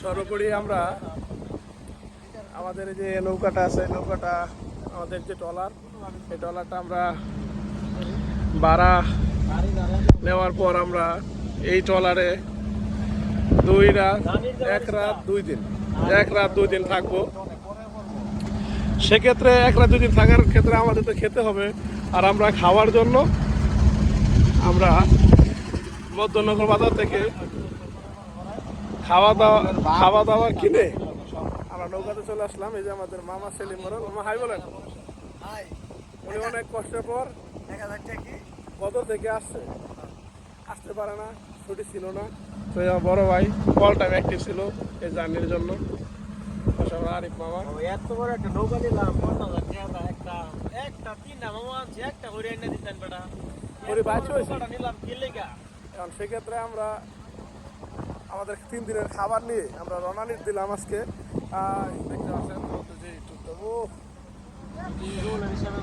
সর্বোপরি আমরা আমাদের যে নৌকাটা আছে, নৌকাটা আমাদের যে ট্রলার, এই ট্রলারটা আমরা ভাড়া নেওয়ার পর আমরা এই ট্রলারে দুই রাত, এক রাত, দুই দিন, এক রাত, দুই দিন থাকব। সেক্ষেত্রে এক রাত, দুই দিন থাকার ক্ষেত্রে আমাদের তো খেতে হবে। আর আমরা খাওয়ার জন্য আমরা মধ্যনগর বাজার থেকে খাওয়া দাওয়া খাওয়া দাওয়া কিনে? আমরা নৌকাতে চলে আসলাম এই যে আমাদের মামা সেলিম মরল। মামা হাই বলেন। উনি অনেক কষ্টের পর বদর থেকে আসছে। আসতে পারে না ছুটি ছিল না। তো এই আমার বড় ভাই অল টাইম অ্যাক্টিভ ছিল এই জার্নির জন্য। আরিফ মামা। এত বড় একটা নৌকা দিলাম একটা একটা তিনটা মামা আনছি একটা করে এনে দিতেন বেটা। ওরে বাচ্চা হয়েছে। নিলাম কি লেগা? এখন সেক্ষেত্রে আমরা আমাদের তিন দিনের খাবার নিয়ে আমরা রনানির দিলাম আজকে। দেখতে পাচ্ছেন যে ও। হিসাবে